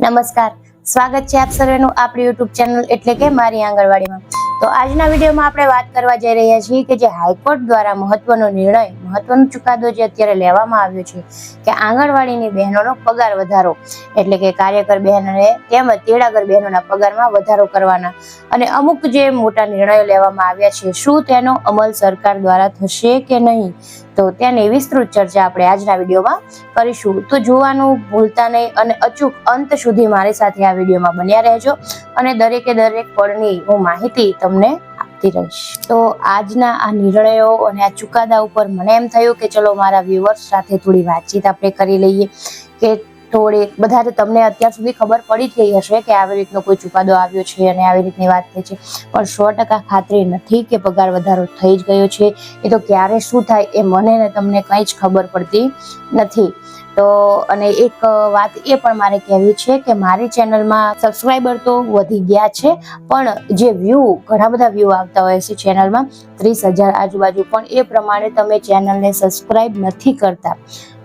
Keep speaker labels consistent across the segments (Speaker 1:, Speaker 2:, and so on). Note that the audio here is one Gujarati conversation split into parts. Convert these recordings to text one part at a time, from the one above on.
Speaker 1: નમસ્કાર. સ્વાગત છે આપ સર્વેનું આપણી યુટ્યુબ ચેનલ એટલે કે મારી આંગણવાડીમાં. તો આજના વિડીયોમાં આપણે વાત કરવા જઈ રહ્યા છીએ કે જે હાઈકોર્ટ દ્વારા મહત્વનો નિર્ણય મહત્વનો ચુકાદો જે અત્યારે લેવામાં આવ્યો છે કે આંગણવાડીની બહેનોનો પગાર વધારો. એટલે કે કાર્યકર બહેનોને તેમજ તેડાગર બહેનોના પગારમાં વધારો કરવાના. અને અમુક જે મોટા નિર્ણયો લેવામાં આવ્યા છે, શું તેનો અમલ સરકાર દ્વારા થશે કે નહીં? તો તેની વિસ્તૃત ચર્ચા આપણે આજના વિડીયોમાં કરીશું. તો જોવાનું ભૂલતા નહીં અને અચૂક અંત સુધી મારી સાથે આ વિડીયોમાં બન્યા રહેજો. અને દરેકે દરેક પળની હું માહિતી તમને આપતી રહીશ. તો આજના આ નિર્ણયો અને આ ચુકાદા ઉપર મને એમ થયું કે ચલો મારા વ્યુઅર્સ સાથે થોડી વાતચીત આપણે કરી લઈએ કે થોડી, બધા તમને અત્યાર સુધી ખબર પડી ગઈ હશે કે આવી રીતનો કોઈ ચુકાદો આવ્યો છે અને આવી રીતની વાત થઈ છે. પણ સો ટકા ખાતરી નથી કે પગાર વધારો થઈ જ ગયો છે. એ તો ક્યારે શું થાય એ મને ને તમને કંઈ જ ખબર પડતી નથી. તો અને એક વાત એ પણ મારે કહેવી છે કે મારી ચેનલમાં સબસ્ક્રાઈબર તો વધી ગયા છે, પણ જે વ્યૂ ઘણા બધા વ્યૂ આવતા હોય છે ચેનલમાં, ત્રીસ હજાર આજુબાજુ, પણ એ પ્રમાણે તમે ચેનલને સબસ્ક્રાઈબ નથી કરતા.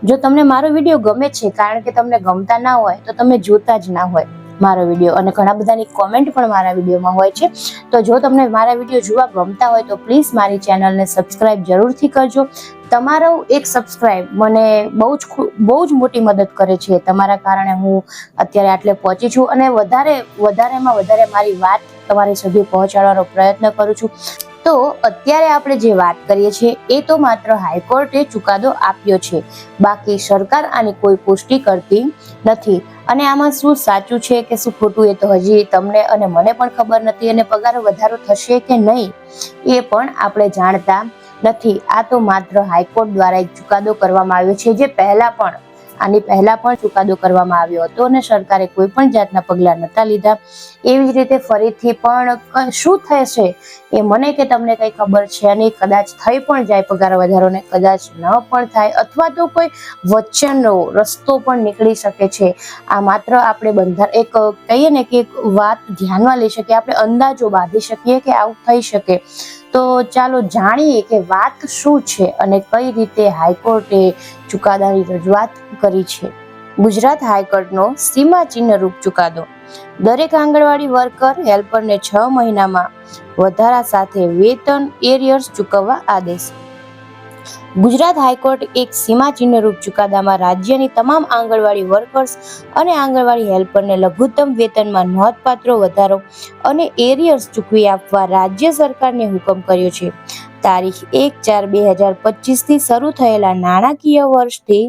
Speaker 1: જો તમને મારો વીડિયો ગમે છે, કારણ કે તમને ગમતા ના હોય, તો તમે જોતા જ ના હોય. મારો વીડિયો અને ઘણા બધાની કોમેન્ટ પણ મારા વિડીયોમાં હોય છે. તો જો તમને મારા વીડિયો જોવા ગમતા હોય તો પ્લીઝ મારી ચેનલને સબસ્ક્રાઈબ જરૂરથી કરજો. તમારો એક સબસ્ક્રાઈબ મને બહુ જ બહુ જ મોટી મદદ કરે છે. તમારા કારણે હું અત્યારે આટલે પહોંચી છું અને વધારે, વધારેમાં વધારે મારી વાત તમારી સુધી પહોંચાડવાનો પ્રયત્ન કરું છું. તો અત્યારે આપણે જે વાત કરીએ છીએ, એ તો માત્ર હાઈકોર્ટે ચુકાદો આપ્યો છે. બાકી સરકાર આની કોઈ પુષ્ટિ કરતી નથી. અને આમાં શું સાચું છે કે શું ખોટું, એ તો હજી તમને અને મને પણ ખબર નથી અને પગાર વધારો થશે કે નહીં, એ પણ આપણે જાણતા નથી. આ તો માત્ર હાઈકોર્ટ દ્વારા એક ચુકાદો કરવામાં આવ્યો છે, જે પહેલા પણ આની પહેલા પણ ચુકાદો કરવામાં આવ્યો હતો અને સરકારે કોઈ પણ જાતના પગલાં નહોતા લીધા. એવી જ રીતે ફરીથી પણ શું થશે એ મને કે તમને કઈ ખબર છે અને કદાચ થઈ પણ જાય પગાર વધારો ને કદાચ ન પણ થાય અથવા તો કોઈ વચનનો રસ્તો પણ નીકળી શકે છે. આ માત્ર આપણે બંધાર, એક કહીએ ને કે વાત ધ્યાનમાં લઈ શકીએ, આપણે અંદાજો બાંધી શકીએ કે આવું થઈ શકે. તો ચાલો જાણીએ કે વાત શું છે અને કઈ રીતે હાઈકોર્ટે ચુકાદાની રજૂઆત કરી છે. ગુજરાત હાઈકોર્ટનો સીમા ચિહ્ન રૂપ ચુકાદો. દરેક આંગણવાડી વર્કર, હેલ્પરને છ મહિનામાં વધારા સાથે વેતન એરિયર્સ ચૂકવવા આદેશ. ગુજરાત હાઈકોર્ટ એક સીમાચિહ્ન રૂપ ચુકાદામાં રાજ્યની તમામ આંગણવાડી વર્કર્સ અને આંગણવાડી હેલ્પરને લઘુત્તમ વેતનમાં નોંધપાત્ર વધારો અને એરિયર્સ ચૂકવી આપવા રાજ્ય સરકારને હુકમ કર્યો છે. તારીખ એક ચાર બે હજાર પચીસથી શરૂ થયેલા નાણાકીય વર્ષથી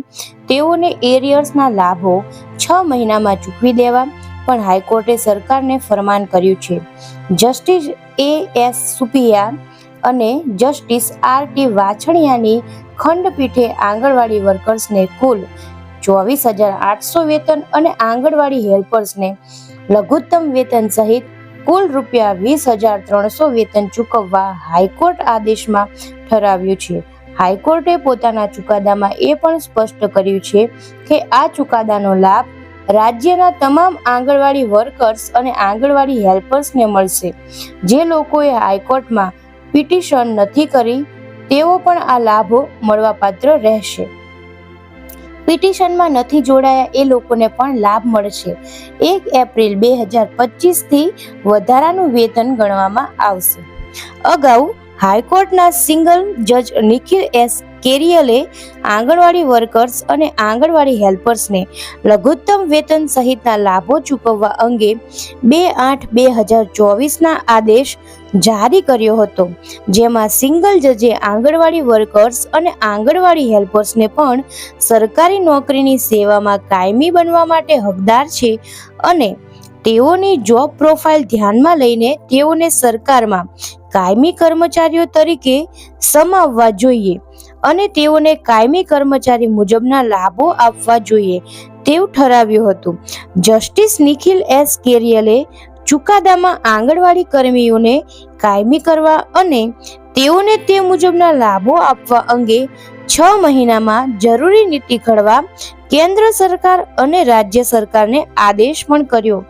Speaker 1: તેઓને એરિયર્સના લાભો છ મહિનામાં ચૂકવી દેવા પણ હાઈકોર્ટે સરકારને ફરમાન કર્યું છે. જસ્ટિસ એ એસ સુપિયા અને જસ્ટિસ આર ટી વાછણિયાની ખંડપીઠે આંગણવાડી વર્કર્સને કુલ ચોવીસ હજાર આઠસો વેતન અને આંગણવાડી હેલ્પર્સને લઘુત્તમ વેતન સહિત કુલ રૂપિયા વીસ હજાર ત્રણસો વેતન ચૂકવવા હાઈકોર્ટ આદેશમાં ઠરાવ્યું છે. હાઈકોર્ટે પોતાના ચુકાદામાં એ પણ સ્પષ્ટ કર્યું છે કે આ ચુકાદાનો લાભ રાજ્યના તમામ આંગણવાડી વર્કર્સ અને આંગણવાડી હેલ્પર્સને મળશે. જે લોકોએ હાઈકોર્ટમાં પિટિશન નથી કરી, તેઓ પણ આ લાભો મળવાપાત્ર રહેશે. પિટિશનમાં નથી જોડાયા એ લોકોને પણ લાભ મળશે. એક એપ્રિલ બે હજાર પચીસથી વધારાનું વેતન ગણવામાં આવશે. અગાઉ હાઈકોર્ટના સિંગલ જજ નિખિલ એસ કેરિયલે આંગણવાડી વર્કર્સ અને આંગણવાડી હેલ્પર્સને લઘુત્તમ વેતન સહિતના લાભો ચૂકવવા અંગે બે આઠ બે હજાર ચોવીસના આદેશ જારી કર્યો હતો. જેમાં સિંગલ જજે આંગણવાડી વર્કર્સ અને આંગણવાડી હેલ્પર્સને પણ સરકારી નોકરીની સેવામાં કાયમી બનવા માટે હકદાર છે અને તેઓની જોબ પ્રોફાઇલ ધ્યાનમાં લઈને તેઓને સરકારમાં કાયમી કર્મચારીઓ તરીકે સમાવવા જોઈએ. અને તેઓને કાયમી કર્મચારી મુજબના લાભો આપવા જોઈએ. તેવું ઠરાવ્યું હતું. જસ્ટિસ નિખિલ એસ કેરિયલે ચુકાદામાં આંગણવાડી કર્મીઓને કાયમી કરવા અને તેઓને તે મુજબના લાભો આપવા અંગે છ મહિનામાં જરૂરી નીતિ ઘડવા કેન્દ્ર સરકાર અને રાજ્ય સરકારને આદેશ પણ કર્યો.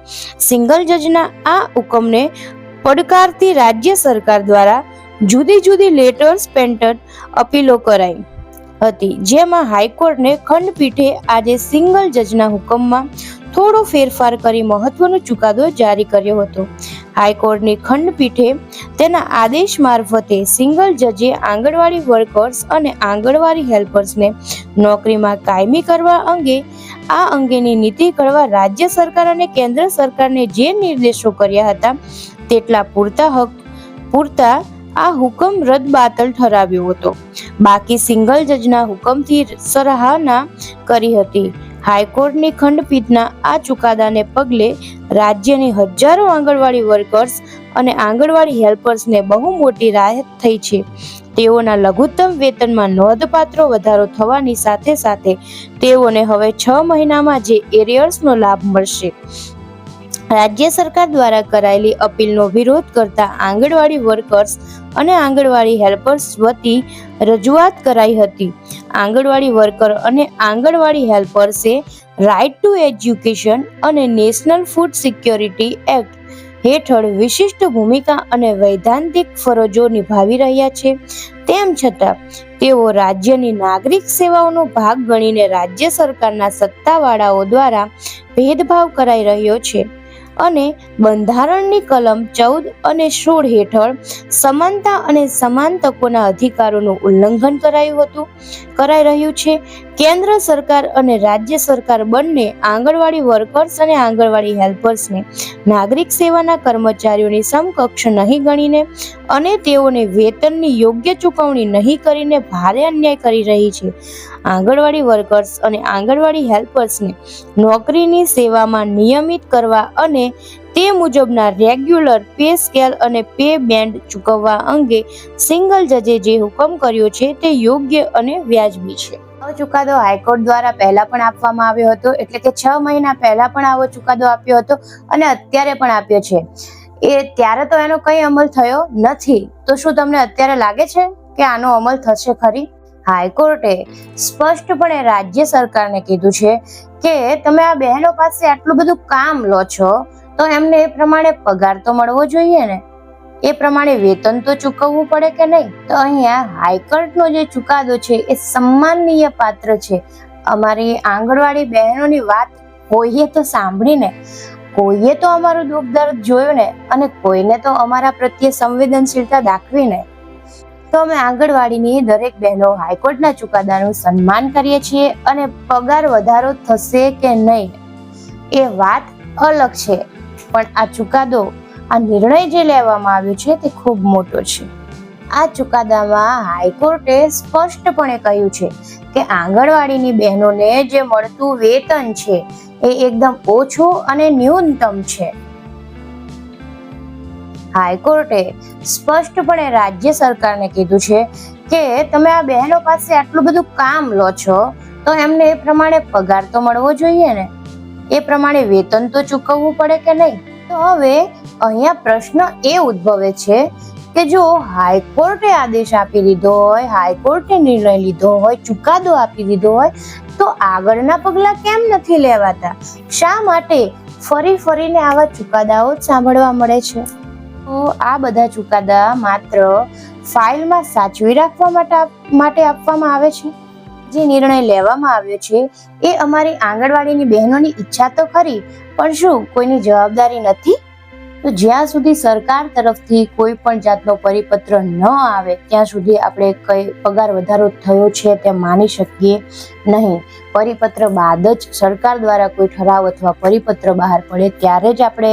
Speaker 1: સિંગલ જજના આ હુકમને પડકારતી રાજ્ય સરકાર દ્વારા જુદી જુદી લેટર્સ પેન્ટર અપીલો કરાઈ હતી. જેમાં હાઈકોર્ટને ખંડપીઠે આજે સિંગલ જજના હુકમમાં થોડો ફેરફાર કરી મહત્વનો ચુકાદો જારી કર્યો હતો. હાઈકોર્ટની ખંડપીઠે તેના આદેશ મારફતે સિંગલ જજે આંગણવાડી વર્કર્સ અને આંગણવાડી હેલ્પર્સને નોકરીમાં કાયમી કરવા અંગે, આ અંગેની નીતિ ઘડવા રાજ્ય સરકાર અને કેન્દ્ર સરકારને જે નિર્દેશો કર્યા હતા, તેટલા પૂરતા હક, પૂરતા આ હુકમ રદબાતલ ઠરાવ્યો હતો. બાકી સિંગલ જજના હુકમથી સરાહના કરી હતી. હાઈકોર્ટની ખંડપીઠના આ ચુકાદાને પગલે રાજ્યની હજારો આંગણવાડી વર્કર્સ અને આંગણવાડી હેલ્પર્સને બહુ મોટી રાહત થઈ છે. તેઓના લઘુત્તમ વેતનમાં નોંધપાત્ર વધારો થવાની સાથે સાથે તેઓને હવે છ મહિનામાં જે એરિયર્સનો લાભ મળશે. રાજ્ય સરકાર દ્વારા કરાયેલી અપીલનો વિરોધ કરતા આંગણવાડી વર્કર્સ અને આંગણવાડી હેલ્પર્સ વતી રજૂઆત કરાઈ હતી. આંગણવાડી વર્કર અને આંગણવાડી હેલ્પર્સે રાઇટ ટુ એજ્યુકેશન અને નેશનલ ફૂડ સિક્યોરિટી એક્ટ હેઠળ વિશિષ્ટ ભૂમિકા અને વૈધાનિક ફરજો નિભાવી રહ્યા છે. તેમ છતાં, તેઓ રાજ્યની નાગરિક સેવાઓનો ભાગ ગણીને રાજ્ય સરકારના સત્તાવાળાઓ દ્વારા ભેદભાવ કરાઈ રહ્યો છે. અને બંધારણની કલમ ચૌદ અને સોળ હેઠળ સમાનતા અને સમાન તકોના અધિકારોનું ઉલ્લંઘન કરાયું હતું. કરાઈ રહ્યું છે. કેન્દ્ર સરકાર અને રાજ્ય સરકાર બંને આંગણવાડી વર્કર્સ અને આંગણવાડી હેલ્પર્સને નાગરિક સેવાના કર્મચારીઓની સમકક્ષ નહીં ગણીને અને તેઓને વેતનની યોગ્ય ચૂકવણી નહીં કરીને ભારે અન્યાય કરી રહી છે. આંગણવાડી વર્કર્સ અને આંગણવાડી હેલ્પર્સને નોકરીની સેવામાં નિયમિત કરવા અને તે મુજબના રેગ્યુલર પે સ્કેલ અને પે બેન્ડ ચૂકવવા અંગે સિંગલ જજે જે હુકમ કર્યો છે તે યોગ્ય અને વ્યાજબી છે. આવો ચુકાદો હાઈકોર્ટ દ્વારા પહેલા પણ આપવામાં આવ્યો હતો, એટલે કે છ મહિના પહેલા પણ આવો ચુકાદો આપ્યો હતો અને અત્યારે પણ આપ્યો છે. એ ત્યારે તો એનો કઈ અમલ થયો નથી. તો શું તમને અત્યારે લાગે છે કે આનો અમલ થશે ખરી? હાઈકોર્ટે સ્પષ્ટપણે રાજ્ય સરકારને કીધું છે કે તમે આ બહેનો પાસે આટલું બધું કામ લો છો, તો એમને એ પ્રમાણે પગાર તો મળવો જોઈએ ને? એ પ્રમાણે વેતન તો ચૂકવવું પડે કે નહીં? તો અહીંયા હાઈકોર્ટનો જે ચુકાદો છે એ સન્માનનીય પાત્ર છે. અમારી આંગણવાડી બહેનોની વાત કોઈએ તો સાંભળીને, કોઈએ તો અમારું દુઃખ દર્દ જોયું ને અને કોઈને તો અમારા પ્રત્યે સંવેદનશીલતા દાખવીને તો અમે આંગણવાડીની દરેક બહેનો હાઈકોર્ટના ચુકાદાનું સન્માન કરીએ છીએ અને પગાર વધારો થશે કે નહીં? એ વાત અલગ છે. પણ આ ચુકાદો આ નિર્ણય જે લેવામાં આવ્યો છે તે ખૂબ મોટો છે. આ ચુકાદામાં હાઈકોર્ટે સ્પષ્ટપણે કહ્યું છે કે આંગણવાડીની બહેનોને જે મળતું વેતન છે એ એકદમ ઓછું અને ન્યૂનતમ છે. હાઈકોર્ટે સ્પષ્ટપણે રાજ્ય સરકારને કીધું છે કે તમે આ બહેનો પાસે આટલું બધું કામ લો છો તો એમને એ પ્રમાણે પગાર તો મળવો જોઈએ ને? એ પ્રમાણે વેતન તો ચૂકવવું પડે કે નહીં? તો હવે અહીંયા પ્રશ્ન એ ઉદ્ભવે છે કે જો હાઈકોર્ટે આદેશ આપી દીધો હોય, હાઈકોર્ટે નિર્ણય લીધો હોય, ચુકાદો આપી દીધો હોય, તો આગળના પગલા કેમ નથી લેવાતા? શા માટે ફરી ફરીને આવા ચુકાદાઓ સાંભળવા મળે છે? તો આ બધા ચુકાદા માત્ર ફાઇલમાં સાચવી રાખવા માટે આપવામાં આવે છે? જે નિર્ણય લેવામાં આવ્યો છે, એ અમારી આંગણવાડીની બહેનોની ઈચ્છા તો ખરી, પણ શું કોઈની જવાબદારી નથી? તો જ્યાં સુધી સરકાર તરફથી કોઈ પણ જાતનો પરિપત્ર ન આવે, ત્યાં સુધી આપણે કઈ પગાર વધારો થયો છે તે માની શકીએ નહીં. પરિપત્ર બાદ જ સરકાર દ્વારા કોઈ ઠરાવ અથવા પરિપત્ર બહાર પડે ત્યારે જ આપણે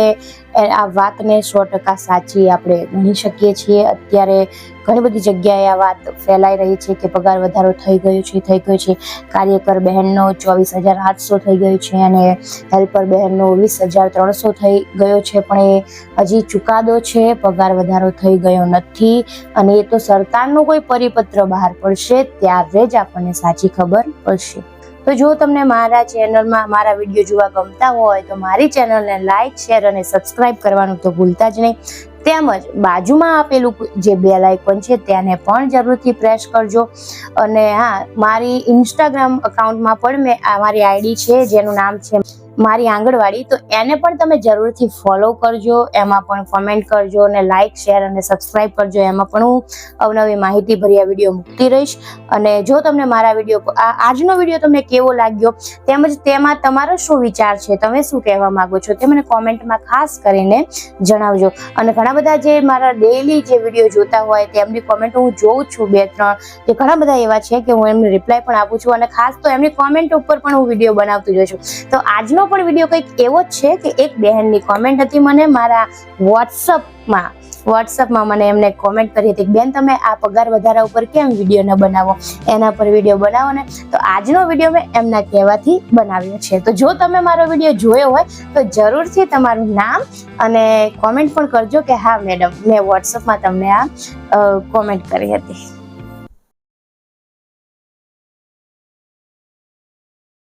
Speaker 1: આ વાતને સો ટકા સાચી આપણે ગણી શકીએ છીએ. અત્યારે ઘણી બધી જગ્યાએ આ વાત ફેલાઈ રહી છે કે પગાર વધારો થઈ ગયો છે, થઈ ગયો છે. કાર્યકર બહેનનો ચોવીસ હજાર આઠસો થઈ ગયો છે અને હેલ્પર બહેનનો વીસ હજાર ત્રણસો થઈ ગયો છે. પણ એ હજી ચુકાદો છે, પગાર વધારો થઈ ગયો નથી અને એ તો સરકારનો કોઈ પરિપત્ર બહાર પડશે, ત્યારે જ આપણને સાચી ખબર પડશે. તો જો તમને મારા ચેનલમાં મારા વીડિયો જોવા ગમતા હોય તો મારી ચેનલને લાઇક શેર અને સબસ્ક્રાઇબ કરવાનું તો ભૂલતા જ નહીં. તેમજ બાજુમાં આપેલું જે બેલ આઇકોન છે તેને પણ જરૂરથી પ્રેસ કરજો. અને હા, મારી ઇન્સ્ટાગ્રામ અકાઉન્ટમાં પણ મેં મારી આઈડી છે, જેનું નામ છે મારી આંગણવાડી, તો એને પણ તમે જરૂરથી ફોલો કરજો, એમાં પણ કોમેન્ટ કરજો અને લાઇક શેર અને સબસ્ક્રાઇબ કરજો. એમાં પણ હું અવનવી માહિતી ભર્યા વીડિયો મૂકતી રહીશ. અને જો તમને મારા વીડિયો આજનો વીડિયો તમને કેવો લાગ્યો, તેમજ તેમાં તમારો શું વિચાર છે, તમે શું કહેવા માગો છો, તે મને કોમેન્ટમાં ખાસ કરીને જણાવજો. અને ઘણા બધા જે મારા ડેઈલી જે વીડિયો જોતા હોય, તેમની કોમેન્ટ હું જોઉં છું બે, ત્રણ જે ઘણા બધા એવા છે કે હું એમને રિપ્લાય પણ આપું છું અને ખાસ તો એમની કોમેન્ટ ઉપર પણ હું વીડિયો બનાવતી જોઉં છું. તો આજનો પણ વીડિયો કંઈક એવો જ છે કે એક બહેનની કોમેન્ટ હતી મને મારા વોટ્સઅપમાં વોટ્સઅપમાં મને એમને કોમેન્ટ કરી હતી બેન, તમે આ પગાર વધારા ઉપર કેમ વીડિયો ન બનાવો? એના પર વીડિયો બનાવો ને. તો આજનો વીડિયો મેં એમના કહેવાથી બનાવ્યો છે. તો જો તમે મારો વીડિયો જોયો હોય, તો જરૂરથી તમારું નામ અને કોમેન્ટ પણ કરજો કે, હા, મેડમ, મેં વોટ્સઅપમાં તમને આ કોમેન્ટ કરી હતી.